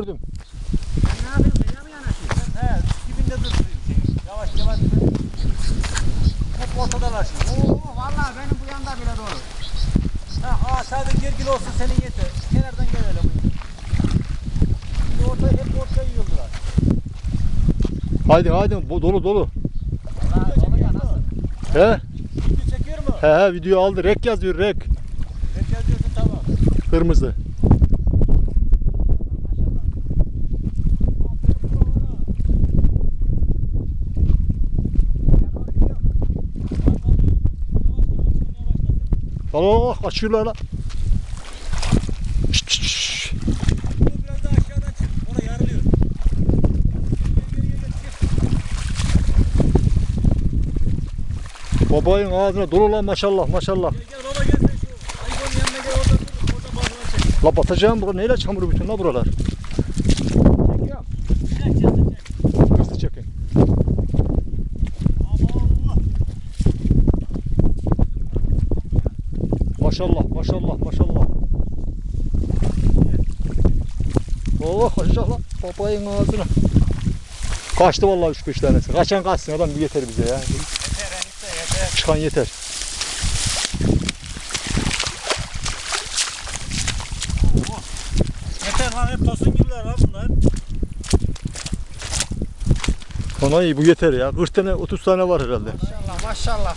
Gördüm. Ne yapıyorsun? Yana mı yanaşıyorsun? He, dibinde dur. Yavaş yavaş. Hep ortadalar şimdi. Oo vallahi benim bu yanda bile doğru. Ha, aşağıda gergin olsun senin yeter. Kenardan gel öyle bu. Şimdi orta, hep ortaya yiyorlar. Haydi haydi bu dolu dolu. Vallahi dolu ya nasıl? He? Video çekiyor mu? He he video aldı. Rek yazıyor rek. Ben yazıyorsun tamam. Kırmızı. Allah kaçıyorlar lan. Biraz daha aşağıdan çık. Orada yarılıyor. Babayın ağzına dolu lan maşallah maşallah. Gel, gel baba gel sen şu iPhone'un yanına gel orada dur. Orada balkona çek. La batacağım bura neyle çamuru bütün la buralar. Çekiyor. Çek çek çek. Hızlı çekin. Allah. Maşallah maşallah maşallah. Oh maşallah babayın ağzına. Kaçtı vallahi 3-5 tanesi. Kaçan kaçsın adam yeter bize ya. Yeter enişte yeter. Çıkan yeter. Yeter lan hep tosun gibiler lan bunlar. Bana iyi bu yeter ya. 40 tane 30 tane var herhalde. Maşallah maşallah.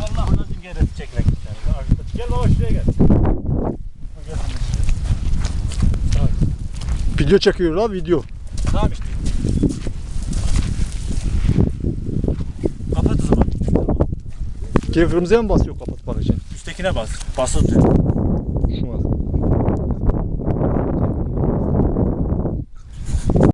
Allah geri çekmek ister. Gel baba şuraya gel. Gel sen de şuraya. Video çekiyor la video. Tamam işte. Kapat o zaman. Gel kırmızıya mı basıyor kapatmak için? Üsttekine bas. Basılı tut.